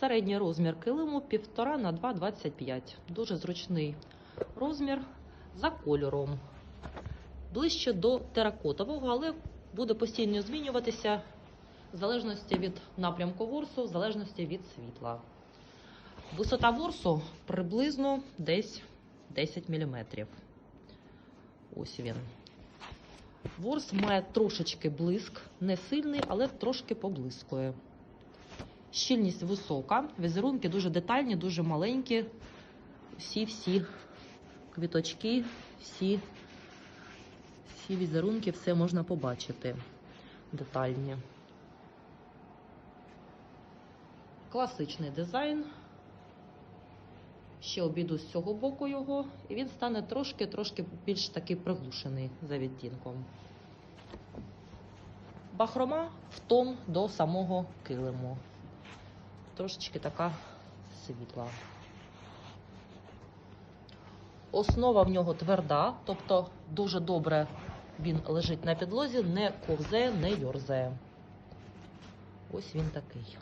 Середній розмір килиму 1,5 на 2,25. Дуже зручний розмір за кольором. Ближче до теракотового, але буде постійно змінюватися в залежності від напрямку ворсу, в залежності від світла. Висота ворсу приблизно десь 10 мм. Ось він. Ворс має трошечки блиск, не сильний, але трошки поблискує. Щільність висока, візерунки дуже детальні, дуже маленькі. Всі-всі квіточки, всі, всі візерунки, все можна побачити детальні. Класичний дизайн. Ще обійду з цього боку його, і він стане трошки-трошки більш такий приглушений за відтінком. Бахрома в тон до самого килиму. Трошечки така світла. Основа в нього тверда, тобто дуже добре він лежить на підлозі, не ковзає, не йорзає. Ось він такий.